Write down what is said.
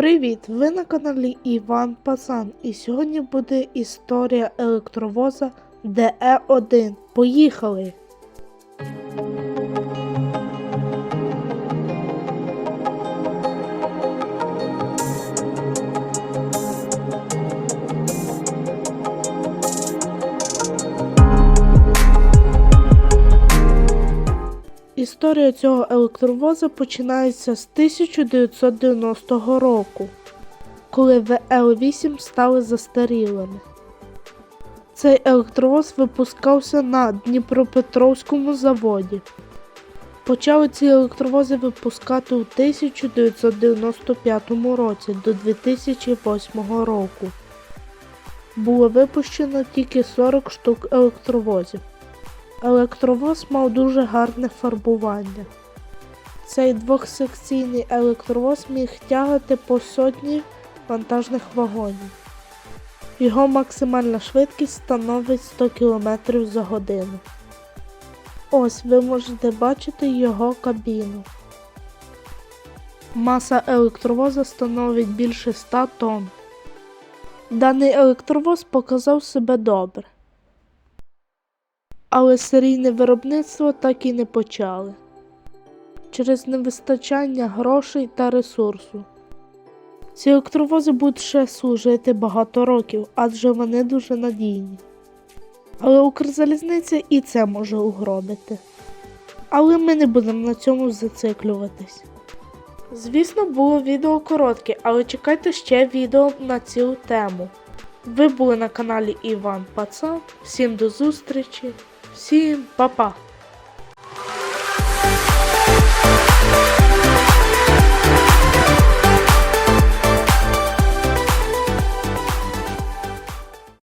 Привіт! Ви на каналі Іван Пацан, і сьогодні буде історія електровоза ДЕ1. Поїхали! Історія цього електровоза починається з 1990 року, коли ВЛ-8 стали застарілими. Цей електровоз випускався на Дніпропетровському заводі. Почали ці електровози випускати у 1995 році до 2008 року. Було випущено тільки 40 штук електровозів. Електровоз мав дуже гарне фарбування. Цей двохсекційний електровоз міг тягати по сотні вантажних вагонів. Його максимальна швидкість становить 100 км за годину. Ось ви можете бачити його кабіну. Маса електровоза становить більше 100 тонн. Даний електровоз показав себе добре але серійне виробництво так і не почали через невистачання грошей та ресурсу. Ці електровози будуть ще служити багато років, адже вони дуже надійні. Але Укрзалізниця і це може угробити. Але ми не будемо на цьому зациклюватись. Звісно, було відео коротке, але чекайте ще відео на цю тему. Ви були на каналі Іван Пацан. Всім до зустрічі, всім па-па!